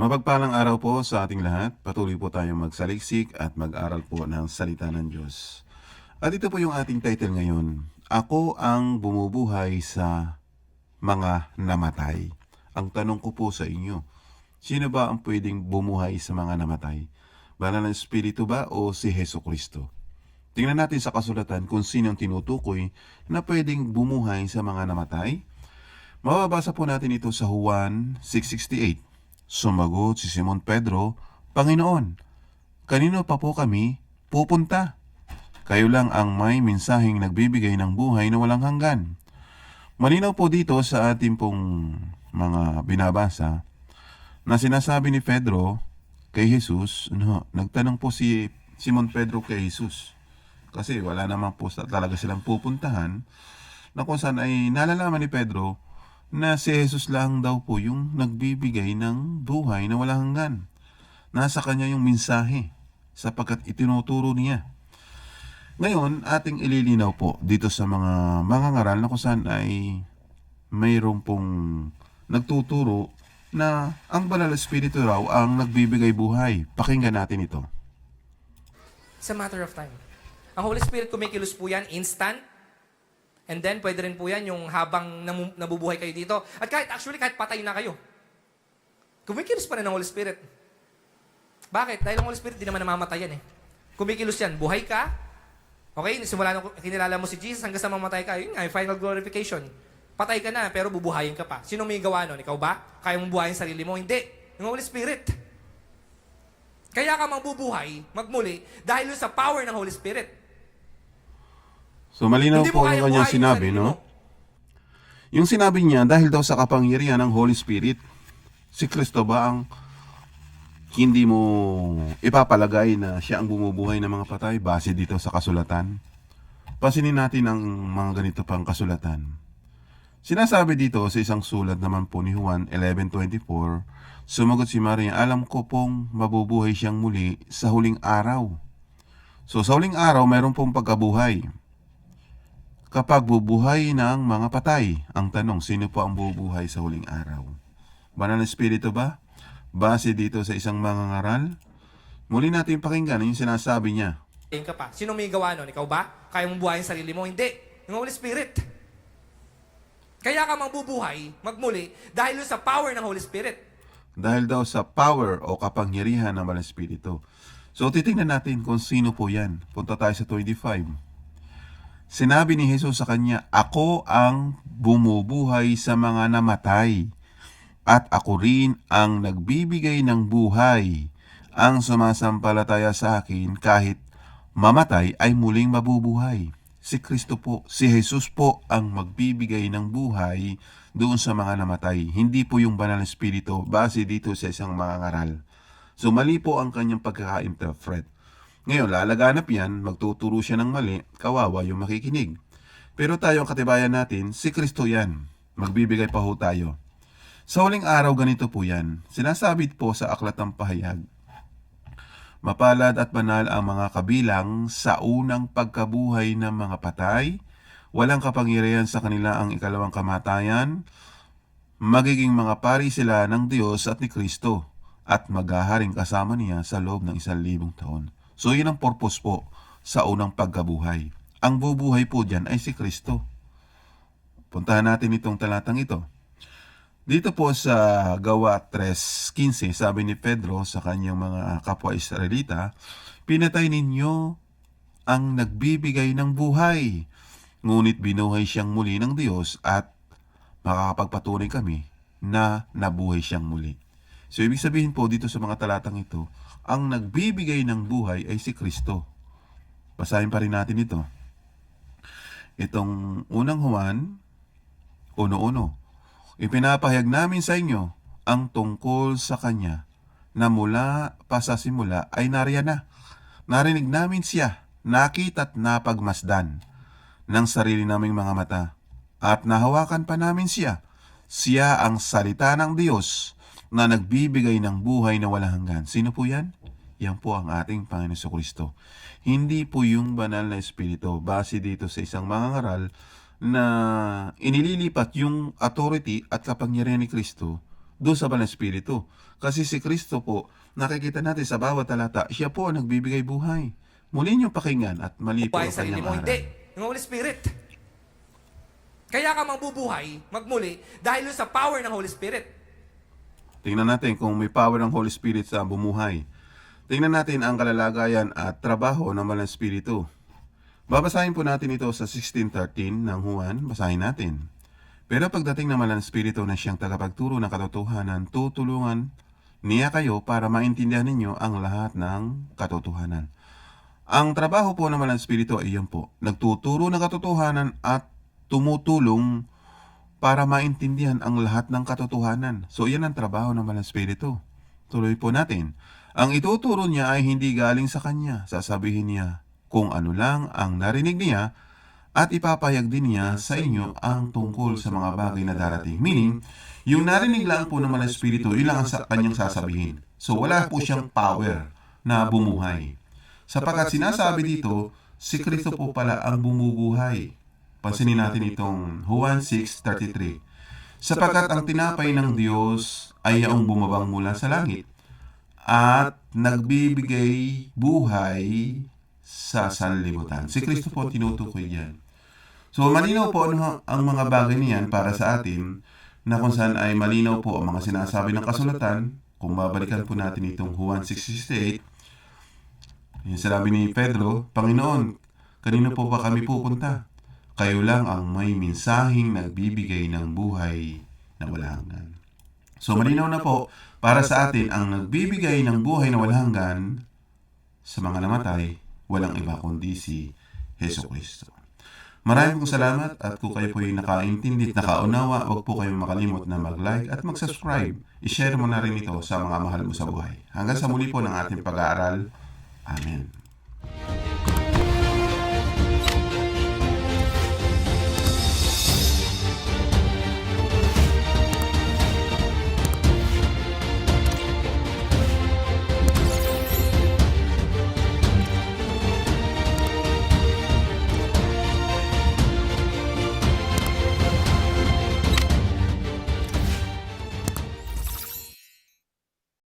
Mapagpalang araw po sa ating lahat. Patuloy po tayong magsaliksik at mag-aral po ng salita ng Diyos. At ito po yung ating title ngayon. Ako ang bumubuhay sa mga namatay. Ang tanong ko po sa inyo, sino ba ang pwedeng bumuhay sa mga namatay? Banal na Espiritu ba o si Heso Kristo? Tingnan natin sa kasulatan kung sino ang tinutukoy na pwedeng bumuhay sa mga namatay. Mababasa po natin ito sa Juan 6.68. Sumagot si Simon Pedro, Panginoon, kanino pa po kami pupunta? Kayo lang ang may mensaheng nagbibigay ng buhay na walang hanggan. Malinaw po dito sa ating pong mga binabasa na sinasabi ni Pedro kay Jesus, no, nagtanong po si Simon Pedro kay Jesus kasi wala naman po sa- talaga silang pupuntahan na kung saan ay nalalaman ni Pedro na si Jesus lang daw po yung nagbibigay ng buhay na walang hanggan. Nasa kanya yung mensahe sapagkat itinuturo niya. Ngayon, ating ililinaw po dito sa mga mga ngaral na kung saan ay mayroon pong nagtuturo na ang banal na espiritu raw ang nagbibigay buhay. Pakinggan natin ito. It's a matter of time. Ang Holy Spirit kumikilos po yan instant. And then, pwede rin po yan yung habang nabubuhay kayo dito. At kahit, actually, kahit patay na kayo. Kumikilos pa rin ang Holy Spirit. Bakit? Dahil ang Holy Spirit, di naman namamatay yan eh. Kumikilos yan. Buhay ka. Okay? Simula nung kinilala mo si Jesus hanggang sa mamatay ka. Yun nga, final glorification. Patay ka na, pero bubuhayin ka pa. Sino may gawa nun? Ikaw ba? Kaya mong buhayin sarili mo? Hindi. Yung Holy Spirit. Kaya ka mabubuhay, magmuli, dahil sa power ng Holy Spirit. So malinaw Hindi mo po kaya yung kanyang buhayin sinabi, sarili no? mo. Yung sinabi niya, dahil daw sa kapangyarihan ng Holy Spirit, si Kristo ba ang hindi mo ipapalagay na siya ang bumubuhay ng mga patay base dito sa kasulatan? Pasinin natin ang mga ganito pang kasulatan. Sinasabi dito sa isang sulat naman po ni Juan 11.24, Sumagot si Maria, alam ko pong mabubuhay siyang muli sa huling araw. So sa huling araw, mayroon pong pagkabuhay kapag bubuhay ng mga patay. Ang tanong, sino po ang bubuhay sa huling araw? Banal na Espiritu ba? Base dito sa isang mga ngaral? Muli natin pakinggan yung sinasabi niya. Ayun ka pa. Sino may gawa nun? Ikaw ba? Kaya mong buhayin sarili mo? Hindi. Yung Holy Spirit. Kaya ka mabubuhay, magmuli, dahil sa power ng Holy Spirit. Dahil daw sa power o kapangyarihan ng Banal na Espiritu. So titingnan natin kung sino po yan. Punta tayo sa 25. Sinabi ni Jesus sa kanya, Ako ang bumubuhay sa mga namatay, at ako rin ang nagbibigay ng buhay. Ang sumasampalataya sa akin kahit mamatay ay muling mabubuhay. Si Kristo po, si Jesus po ang magbibigay ng buhay doon sa mga namatay. Hindi po yung banal na espiritu base dito sa isang mga ngaral. So mali po ang kanyang pagkaka-interpret. Ngayon, lalaganap yan, magtuturo siya ng mali, kawawa yung makikinig. Pero tayo ang katibayan natin, si Kristo yan. Magbibigay pa ho tayo. Sa huling araw, ganito po yan. Sinasabit po sa aklat ng pahayag. Mapalad at banal ang mga kabilang sa unang pagkabuhay ng mga patay. Walang kapangyarihan sa kanila ang ikalawang kamatayan. Magiging mga pari sila ng Diyos at ni Kristo at maghaharing kasama niya sa loob ng isang libong taon. So yun ang purpose po sa unang pagkabuhay. Ang bubuhay po dyan ay si Kristo. Puntahan natin itong talatang ito. Dito po sa Gawa 3.15, sabi ni Pedro sa kanyang mga kapwa Israelita, Pinatay ninyo ang nagbibigay ng buhay, ngunit binuhay siyang muli ng Diyos at makakapagpatunay kami na nabuhay siyang muli. So ibig sabihin po dito sa mga talatang ito, ang nagbibigay ng buhay ay si Kristo. Basahin pa rin natin ito. Itong unang Juan, uno-uno. Ipinapahayag namin sa inyo ang tungkol sa Kanya na mula pa sa simula ay nariyan na. Narinig namin siya, nakita at napagmasdan ng sarili naming mga mata. At nahawakan pa namin siya. Siya ang salita ng Diyos na nagbibigay ng buhay na walang hanggan. Sino po yan? Yan po ang ating Panginoon sa Kristo. Hindi po yung banal na espiritu. Base dito sa isang mga ngaral na inililipat yung authority at kapangyarihan ni Kristo doon sa Banal na Espiritu. Kasi si Kristo po, nakikita natin sa bawat talata, siya po ang nagbibigay buhay. Muli niyo pakinggan at mali po ang kanyang mo. aral. Hindi. Yung Holy Spirit. Kaya ka mabubuhay, magmuli, dahil sa power ng Holy Spirit. Tingnan natin kung may power ng Holy Spirit sa bumuhay. Tingnan natin ang kalalagayan at trabaho ng na Espiritu. Babasahin po natin ito sa 16.13 ng Juan. Basahin natin. Pero pagdating ng na Espiritu na siyang tagapagturo ng katotohanan, tutulungan niya kayo para maintindihan ninyo ang lahat ng katotohanan. Ang trabaho po ng na Espiritu ay iyan po. Nagtuturo ng katotohanan at tumutulong para maintindihan ang lahat ng katotohanan. So, yan ang trabaho ng na Espiritu. Tuloy po natin. Ang ituturo niya ay hindi galing sa kanya. Sasabihin niya kung ano lang ang narinig niya at ipapayag din niya sa inyo ang tungkol sa mga bagay na darating. Meaning, yung narinig lang po ng na Espiritu, yun lang ang sa kanyang sasabihin. So, wala po siyang power na bumuhay. Sapagkat sinasabi dito, si Kristo po pala ang bumubuhay. Pansinin natin itong Juan 6.33. Sapagkat ang tinapay ng Diyos ay yaong bumabang mula sa langit at nagbibigay buhay sa sanlibutan. Si Kristo po tinutukoy yan. So malinaw po ano, ang mga bagay niyan para sa atin na kung saan ay malinaw po ang mga sinasabi ng kasulatan. Kung babalikan po natin itong Juan 6.68, yung sinabi ni Pedro, Panginoon, kanino po ba kami pupunta? Kayo lang ang may mensaheng nagbibigay ng buhay na wala hanggan. So malinaw na po, para sa atin, ang nagbibigay ng buhay na walang hanggan sa mga namatay, walang iba kundi si Heso Kristo. Maraming pong salamat at kung kayo po ay nakaintindi at nakaunawa, huwag po kayong makalimot na mag-like at mag-subscribe. I-share mo na rin ito sa mga mahal mo sa buhay. Hanggang sa muli po ng ating pag-aaral. Amen.